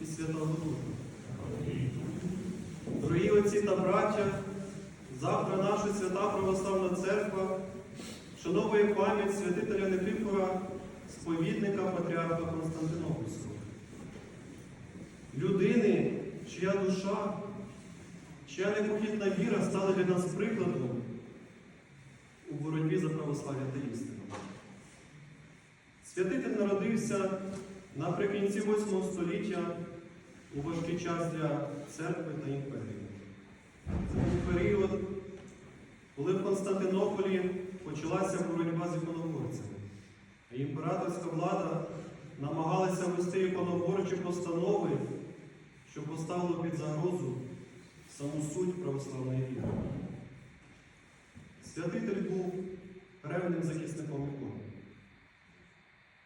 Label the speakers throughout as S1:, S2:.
S1: і Святого Духа. Дорогі отці та браття, завтра наша свята Православна Церква шановує пам'ять святителя Никифора, сповідника Патріарха Константинопольського. Людини, чия душа, чия непохідна віра стала для нас прикладом у боротьбі за православ'я та істину. Святитель народився наприкінці 8 століття у важкий час для церкви та імперії. Це був період, коли в Константинополі почалася боротьба з іконоборцями. А імператорська влада намагалася ввести іконоборчі постанови, що поставило під загрозу саму суть православної віри. Святитель був ревним захисником ікон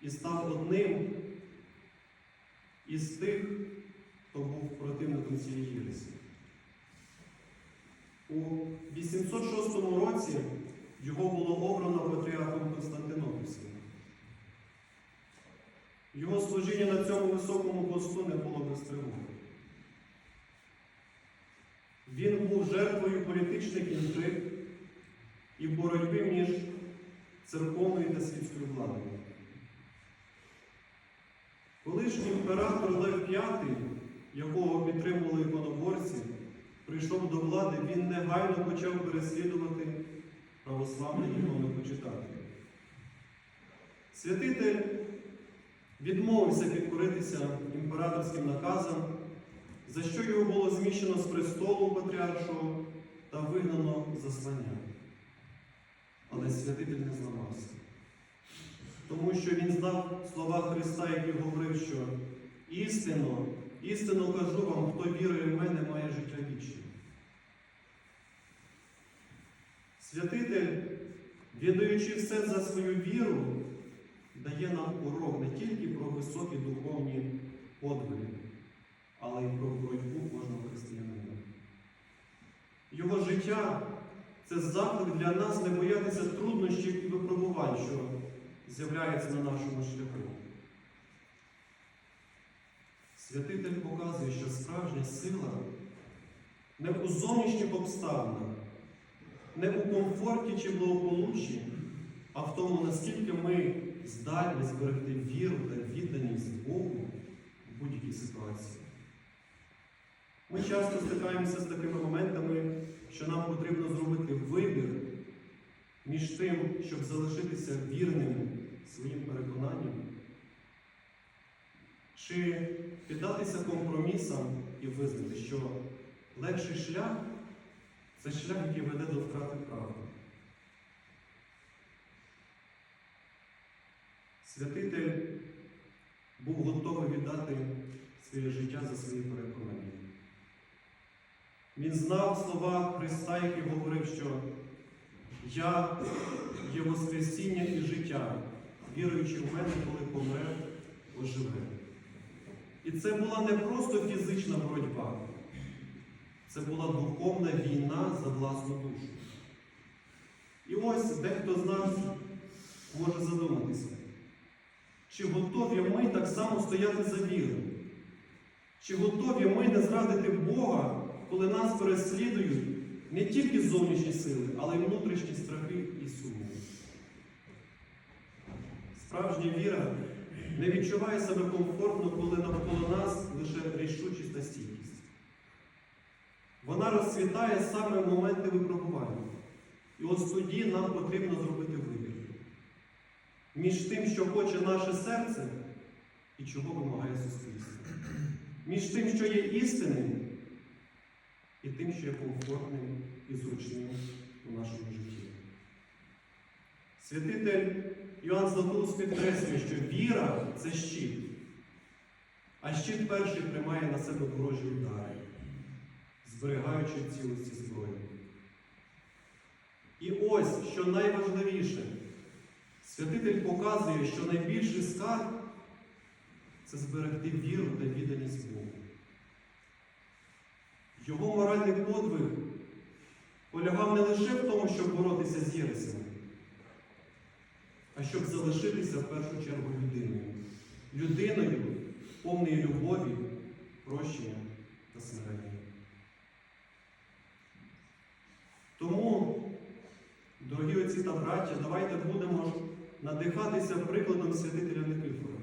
S1: і став одним із тих, хто був противником цієї єресі. У 806 році його було обрано патріархом Константинопольським. Його служіння на цьому високому посту не було без тривоги. Він був жертвою політичних інтриг і боротьби між церковною та світською владою. Коли ж імператор Лев V, якого підтримували іконоборці, прийшов до влади, він негайно почав переслідувати православних іконопочитателів. Святитель відмовився підкоритися імператорським наказам, за що його було зміщено з престолу патріаршого та вигнано за звання. Але святитель не зламався тому що він знав слова Христа, який говорив, що істинно, істинно кажу вам, хто вірує в мене, має життя вічне. Святитель, віддаючи все за свою віру, дає нам урок не тільки про високі духовні подвиги, але й про боротьбу кожного християнина. Його життя це заклик для нас не боятися труднощів і випробувань, що з'являється на нашому шляху. Святитель показує, що справжня сила не у зовнішніх обставинах, не у комфорті чи благополуччі, а в тому, наскільки ми здатні зберегти віру та відданість Богу в будь-якій ситуації. Ми часто стикаємося з такими моментами, що нам потрібно зробити вибір між тим, щоб залишитися вірним своїм переконанням, чи піддатися компромісам і визнати, що легший шлях це шлях, який веде до втрати правди. Святитель був готовий віддати своє життя за свої переконання. Він знав слова Христа, який говорив, що я є Воскресіння і життя, віруючи в мене, коли помре, оживе. І це була не просто фізична боротьба, це була духовна війна за власну душу. І ось дехто з нас може задуматися, чи готові ми так само стояти за віру? Чи готові ми не зрадити Бога, коли нас переслідують не тільки зовнішні сили, але й внутрішні страхи і сумніви? Справжня віра не відчуває себе комфортно, коли навколо нас лише рішучість та стійкість. Вона розцвітає саме в моменти випробування. І ось тоді нам потрібно зробити вибір між тим, що хоче наше серце, і чого вимагає суспільство. Між тим, що є істинним, тим, що є комфортним і зручним у нашому житті. Святитель Іоанн Златоуст підкреслює, що віра це щит, а щит перший приймає на себе ворожі удари, зберігаючи цілості зброї. І ось, що найважливіше, святитель показує, що найбільший скарб це зберегти віру та відданість Богу. Його моральний подвиг полягав не лише в тому, щоб боротися з Єресами, а щоб залишитися в першу чергу людиною. Людиною повною любові, прощення та смирення. Тому, дорогі отці та браття, давайте будемо надихатися прикладом святителя Никифора.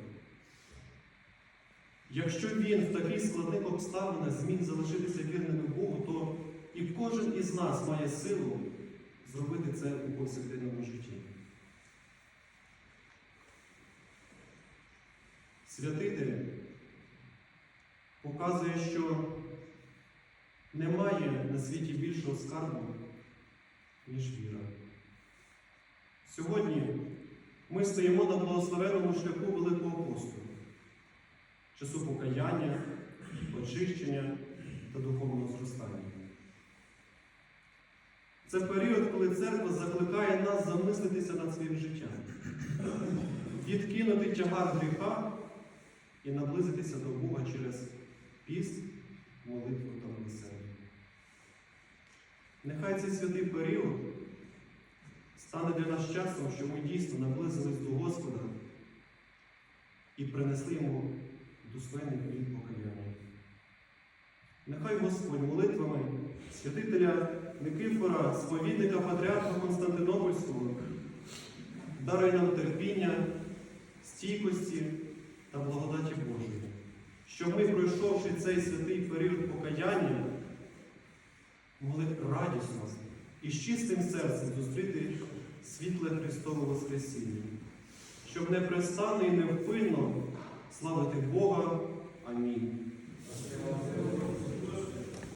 S1: Якщо він в таких складних обставинах зміг залишитися вірним Богу, то і кожен із нас має силу зробити це у повсякденному житті. Святитель показує, що немає на світі більшого скарбу, ніж віра. Сьогодні ми стоїмо на благословенному шляху Великого посту, часу покаяння, очищення та духовного зростання. Це період, коли церква закликає нас замислитися над своїм життям, відкинути тягар гріха і наблизитися до Бога через піст, молитву та милосердя. Нехай цей святий період стане для нас часом, що ми дійсно наблизились до Господа і принесли йому достойний плід покаяння. Нехай Господь молитвами святителя Никифора, сповідника патріарха Константинопольського, дарує нам терпіння, стійкості та благодаті Божої, щоб ми, пройшовши цей святий період покаяння, могли радісно і з чистим серцем зустріти світле Христове Воскресіння, щоб непрестанно і невпинно славити Бога. Амінь.